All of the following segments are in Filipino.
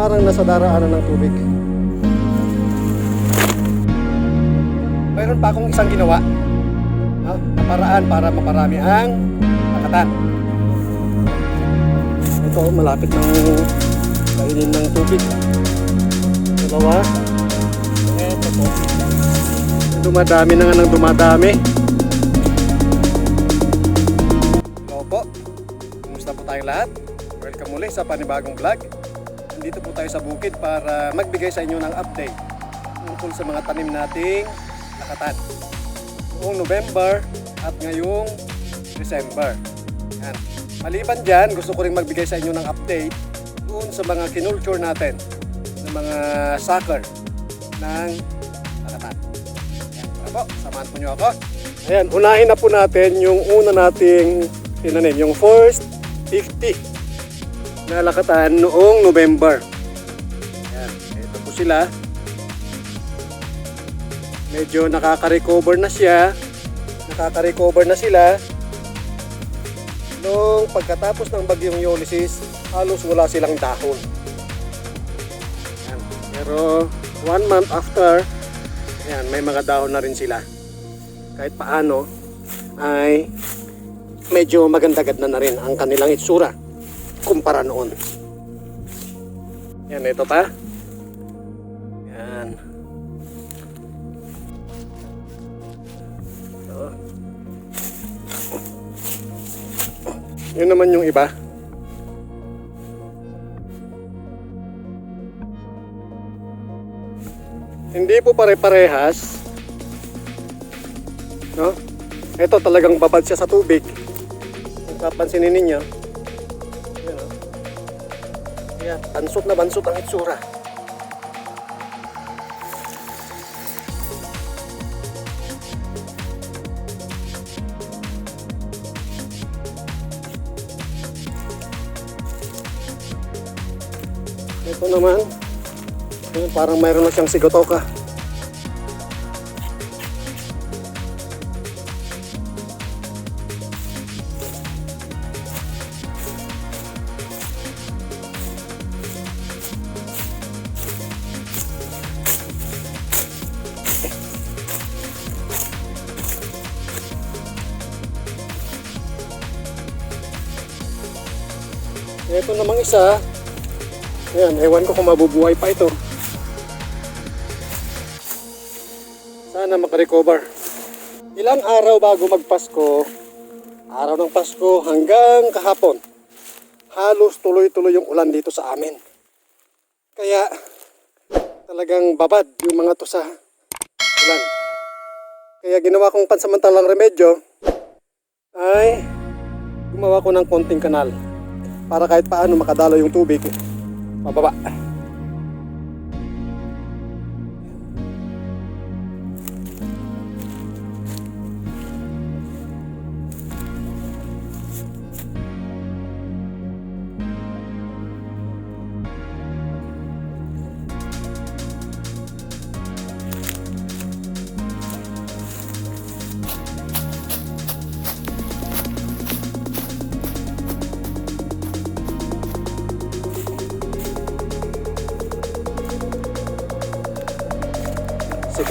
Parang nasa daraanan ng tubig. Mayroon pa akong isang ginawa no, na paraan para maparami ang lakatan. Ito, malapit ng kainin ng tubig. Dalawa. Ito po. Dumadami na nga ng dumadami. Hello po. Kumusta po tayong lahat? Welcome muli sa panibagong vlog. Nandito po tayo sa bukid para magbigay sa inyo ng update tungkol sa mga tanim nating lakatan. Noong November at ngayong December. Yan. Maliban dyan, gusto ko rin magbigay sa inyo ng update doon sa mga kinulture natin ng mga sucker ng lakatan. Yan. Tara po, samahan po nyo ako. Ayan, unahin na po natin yung una nating tinanim, yung first 50 na lakatan noong November. Ayan, ito po sila. Medyo nakaka-recover na siya. Nakaka-recover na sila. Nung pagkatapos ng bagyong Ulysses, halos wala silang dahon. Ayan. Pero one month after, ayan, may mga dahon na rin sila. Kahit paano, ay medyo magandagad na na rin ang kanilang itsura kumpara noon. Yan, ito pa. Yan. Ito. Yun naman yung iba. Hindi po pare-parehas. No? Ito talagang babad siya sa tubig. Kung papansinin ninyo. Yan, oh. Yan, bansot na bansot ang itsura. Ito naman, parang mayroon na siyang sigotoka. Isa, Ayan, ewan ko kung mabubuhay pa ito. Sana makarecover. Ilang araw bago magpasko, araw ng Pasko hanggang kahapon, halos tuloy-tuloy yung ulan dito sa amin. Kaya talagang babad yung mga to sa ulan. Kaya ginawa kong pansamantalang remedyo ay gumawa ko ng konting kanal para kahit paano makadalo yung tubig pababa.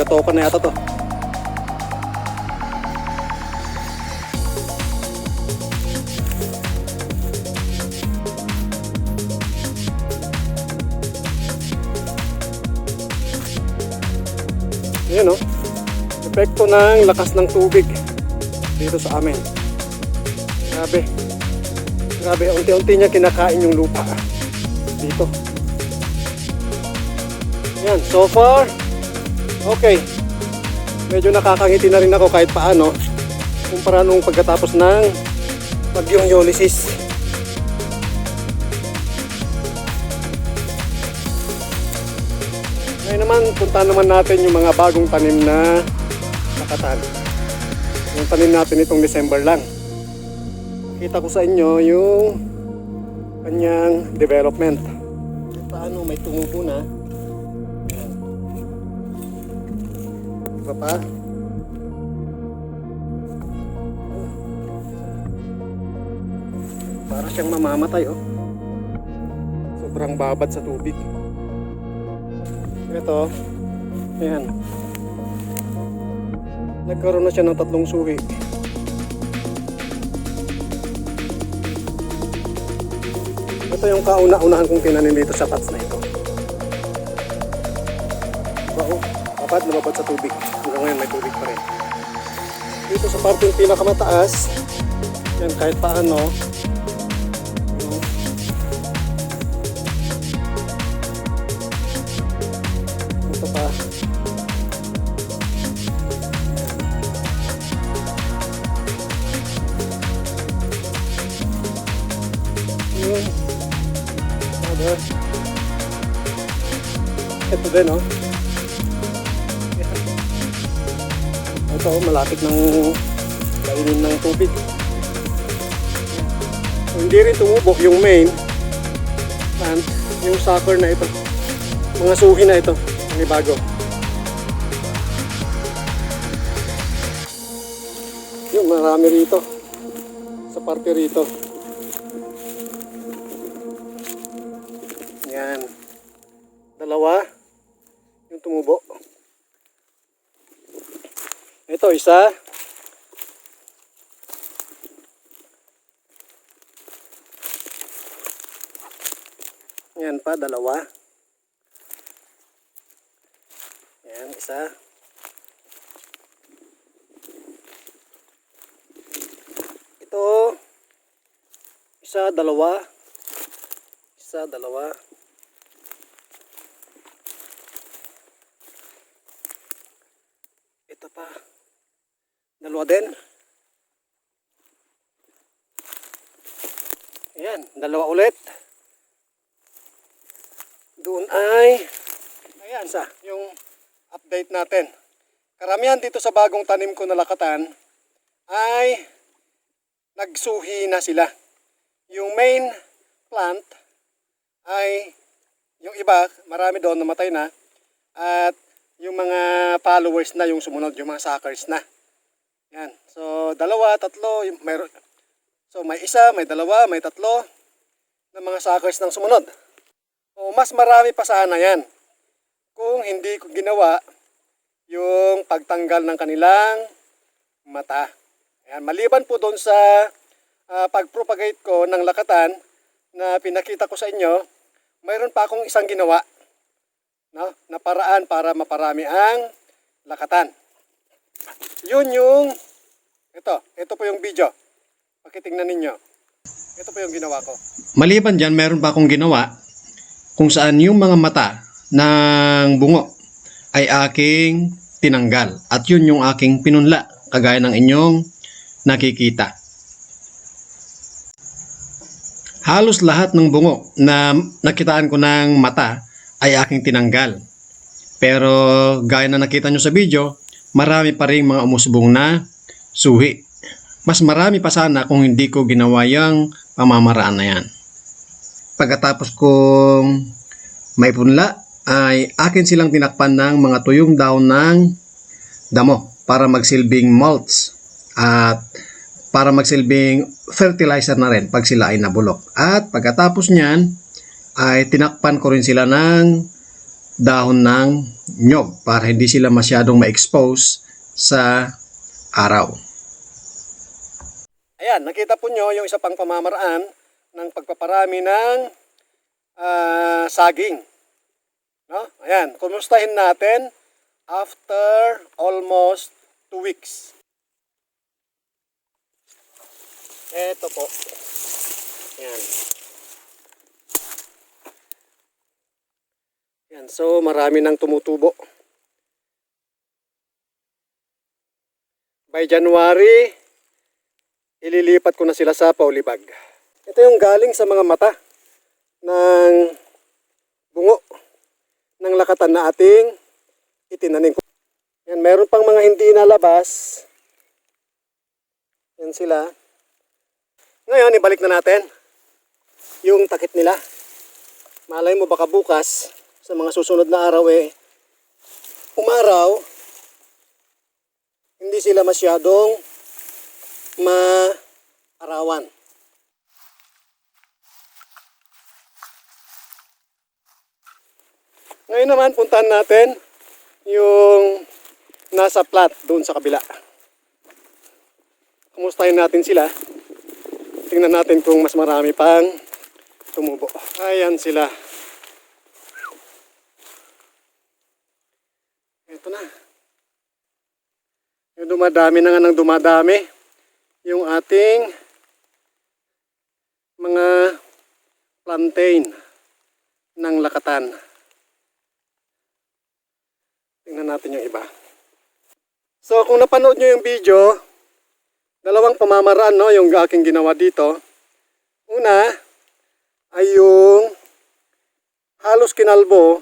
Si Katoko na yata to. Ayan o. Epekto ng lakas ng tubig dito sa amin. Grabe. Grabe, unti-unti niya kinakain yung lupa. Dito. Ayan, so far, Okay. Medyo nakakangiti na rin ako kahit paano kumpara nung pagkatapos ng bagyong Ulysses. Ngayon naman, punta naman natin yung mga bagong tanim na nakatan. Yung tanim natin itong December lang. Kita ko sa inyo yung kanyang development. Paano may tumubo na. Iba pa. Para siyang mamamatay oh. Sobrang babad sa tubig. Ito, ayan. Nagkaroon na siya ng tatlong suhi. Ito yung kauna-unahan kong tinanim dito sa pots na ito. Wow, dapat lumabad sa tubig. Hanggang ngayon may tubig pa rin. Dito sa parte yung pinakamataas, yan kahit paano, malapit ng kainin ng tubig. Hindi rin tumubo yung main plant, yung sucker na ito. Mga suhi na ito, may bago. Yung marami rito. Sa parte rito. Ito, isa. Yan pa, dalawa. Yan, isa. Ito, isa, dalawa. Isa, dalawa. Ito pa. Dalawa din. Ayan, dalawa ulit. Doon ay, ayan sa, yung update natin. Karamihan dito sa bagong tanim ko na lakatan ay nagsuhi na sila. Yung main plant ay yung iba, marami doon namatay na at yung mga followers na yung sumunod, yung mga suckers na. Yan. So, dalawa, tatlo, yung- mayroon. So, may isa, may dalawa, may tatlo na mga suckers ng sumunod. O mas marami pa sana yan kung hindi ko ginawa yung pagtanggal ng kanilang mata. Ayan, maliban po doon sa ah, pag-propagate ko ng lakatan na pinakita ko sa inyo, mayroon pa akong isang ginawa no, na paraan para maparami ang lakatan. Yun yung ito, ito po yung video. Pakitingnan ninyo. Ito po yung ginawa ko. Maliban dyan, meron pa akong ginawa kung saan yung mga mata ng bungo ay aking tinanggal. At yun yung aking pinunla, kagaya ng inyong nakikita. Halos lahat ng bungo na nakitaan ko ng mata ay aking tinanggal. Pero gaya na nakita nyo sa video, marami pa rin mga umusbong na suhi. Mas marami pa sana kung hindi ko ginawa yung pamamaraan na yan. Pagkatapos kong may punla, ay akin silang tinakpan ng mga tuyong daon ng damo para magsilbing mulch at para magsilbing fertilizer na rin pag sila ay nabulok. At pagkatapos niyan, ay tinakpan ko rin sila ng dahon ng nyog para hindi sila masyadong ma-expose sa araw. Ayan, nakita po nyo yung isa pang pamamaraan ng pagpaparami ng ah, saging. No? Ayan, kumustahin natin after almost 2 weeks. Eto po. Ayan. Ayan, so marami nang tumutubo. By January, ililipat ko na sila sa Paulibag. Ito yung galing sa mga mata ng bungo ng lakatan na ating itinanim. Yan, meron pang mga hindi nalabas. Yan sila. Ngayon, ibalik na natin yung takip nila. Malay mo baka bukas sa mga susunod na araw eh umaraw hindi sila masyadong maarawan. Ngayon naman, puntahan natin yung nasa plat doon sa kabila. Kumustahin natin sila. Tingnan natin kung mas marami pang tumubo. Ayan sila. Ito na. Yung dumadami na nga ng dumadami. Yung ating mga plantain ng lakatan. Tingnan natin yung iba. So kung napanood nyo yung video, dalawang pamamaraan no, yung aking ginawa dito. Una ay yung halos kinalbo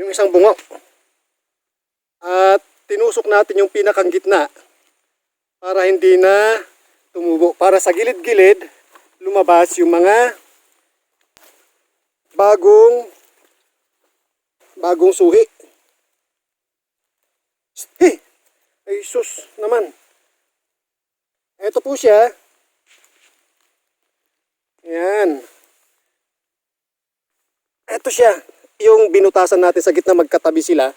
yung isang bungo. At tinusok natin yung pinakang gitna para hindi na tumubo. Para sa gilid-gilid, lumabas yung mga bagong bagong suhi. Hey! Ay sus naman. Ito po siya. Ayan. Ito siya. Yung binutasan natin sa gitna magkatabi sila.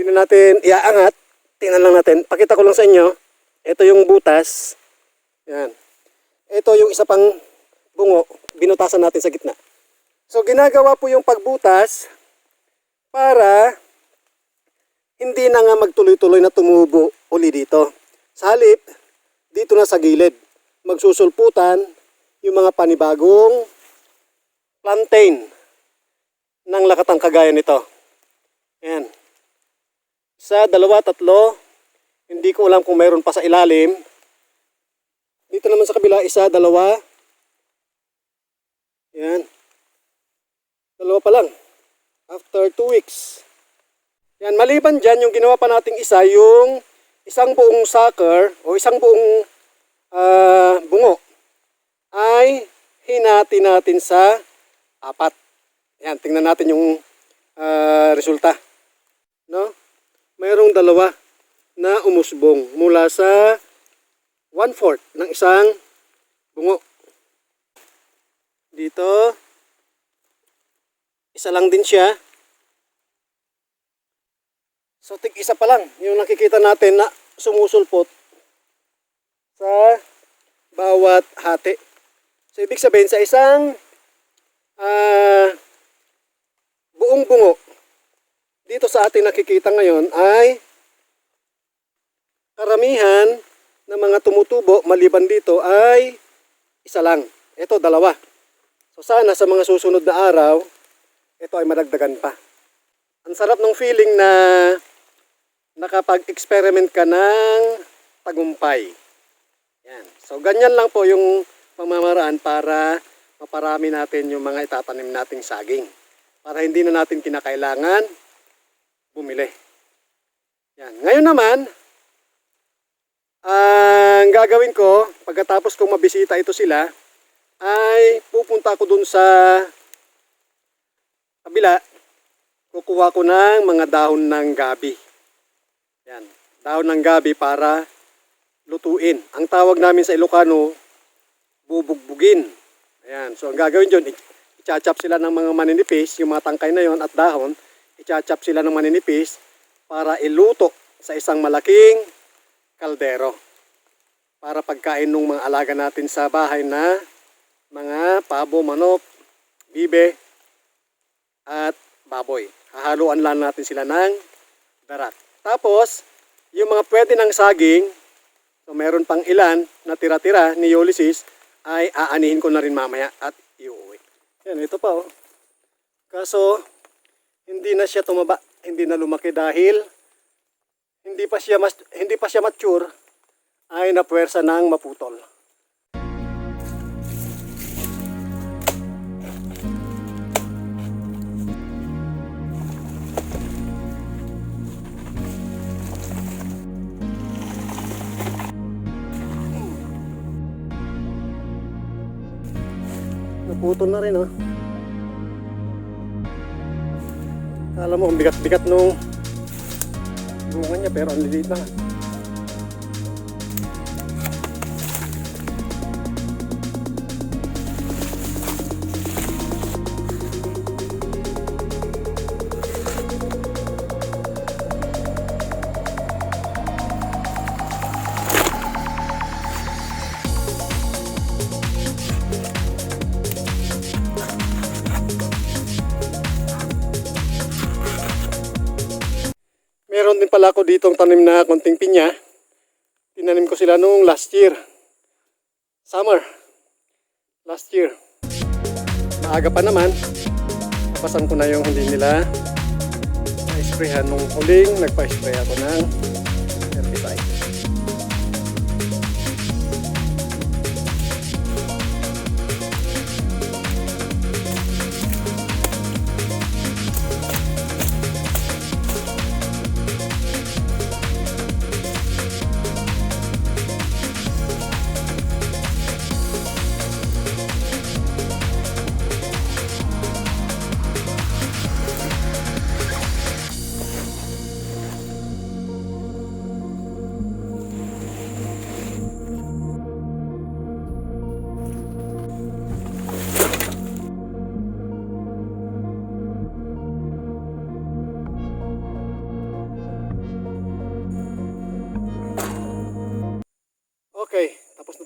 Hindi na natin iaangat. Tingnan lang natin. Pakita ko lang sa inyo. Ito yung butas. Yan. Ito yung isa pang bungo. Binutasan natin sa gitna. So ginagawa po yung pagbutas para hindi na nga magtuloy-tuloy na tumubo uli dito. Sa halip, dito na sa gilid. Magsusulputan yung mga panibagong plantain ng lakatang kagaya nito. Ayan. Sa dalawa, tatlo, hindi ko alam kung mayroon pa sa ilalim. Dito naman sa kabila, isa, dalawa. Ayan. Dalawa pa lang. After two weeks. Yan, maliban dyan, yung ginawa pa nating isa, yung isang buong sucker o isang buong ah, bungo ay hinati natin sa apat. Yan, tingnan natin yung ah, resulta. No? Mayroong dalawa na umusbong mula sa one-fourth ng isang bungo. Dito, isa lang din siya. So, tig isa pa lang yung nakikita natin na sumusulpot sa bawat hati. So, ibig sabihin sa isang ah, buong bungo dito sa ating nakikita ngayon ay karamihan ng mga tumutubo maliban dito ay isa lang. Ito, dalawa. So, sana sa mga susunod na araw, ito ay madagdagan pa. Ang sarap ng feeling na nakapag-experiment ka ng tagumpay. Yan. So, ganyan lang po yung pamamaraan para maparami natin yung mga itatanim nating saging. Para hindi na natin kinakailangan bumili. Yan. Ngayon naman, ang gagawin ko, pagkatapos kong mabisita ito sila, ay pupunta ako dun sa kabila, kukuha ko ng mga dahon ng gabi. Yan, dahon ng gabi para lutuin. Ang tawag namin sa Ilocano, bubugbugin. Ayan, so ang gagawin dyan, i-chop sila ng mga maninipis, yung mga tangkay na yon at dahon, i-chop sila ng maninipis para iluto sa isang malaking kaldero. Para pagkain ng mga alaga natin sa bahay na mga pabo, manok, bibe, at baboy. Hahaluan lang natin sila ng darat. Tapos, yung mga pwede ng saging, so meron pang ilan na tira-tira ni Ulysses, ay aanihin ko na rin mamaya at iuwi. Yan, ito pa oh. Kaso, hindi na siya tumaba, hindi na lumaki dahil hindi pa siya mas, hindi pa siya mature ay napuwersa ng maputol. Naputol na rin, oh. Kala mo, ang bigat-bigat nung bunga niya, pero ang liliit na. Meron pala ako ditong tanim na konting pinya. Tinanim ko sila noong last year. Summer. Last year. Maaga pa naman. Pasan ko na yung hindi nila na-sprayhan nung huling nagpa-spray ako ng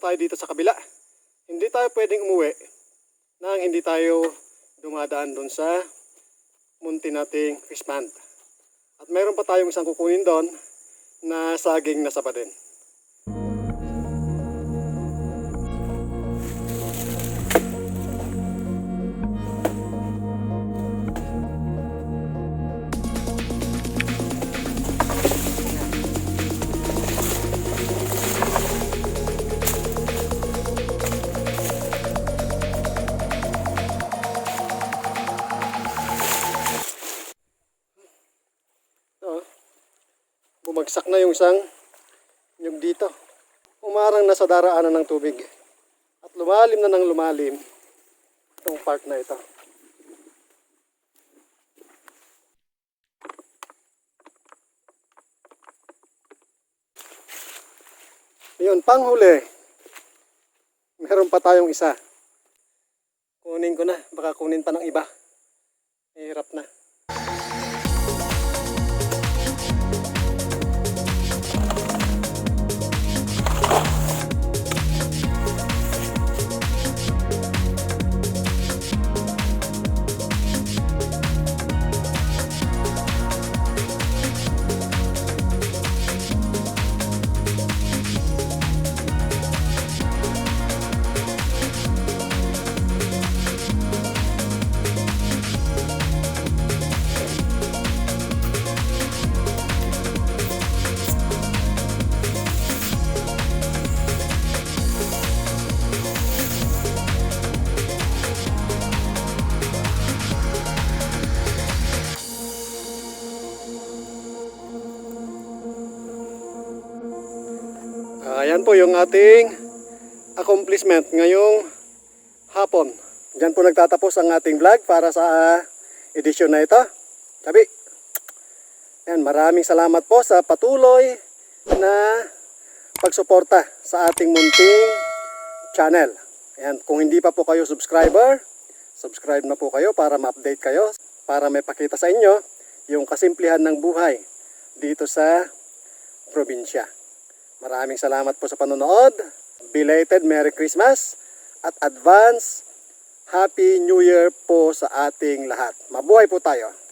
tayo dito sa kabila. Hindi tayo pwedeng umuwi nang hindi tayo dumadaan doon sa munti nating fish. At mayroon pa tayong isang kukunin doon na saging na sapa din. Bumagsak na yung isang yung dito. Umarang na sa daraanan ng tubig. At lumalim na ng lumalim itong part na ito. Yun, panghuli. Meron pa tayong isa. Kunin ko na. Baka kunin pa ng iba. Hirap na. Ating accomplishment ngayong hapon. Diyan po nagtatapos ang ating vlog para sa ah, edisyon na ito. Sabi, yan, maraming salamat po sa patuloy na pagsuporta sa ating munting channel. Ayan, kung hindi pa po kayo subscriber, subscribe na po kayo para ma-update kayo, para may pakita sa inyo yung kasimplihan ng buhay dito sa probinsya. Maraming salamat po sa panonood. Belated Merry Christmas at advance Happy New Year po sa ating lahat. Mabuhay po tayo.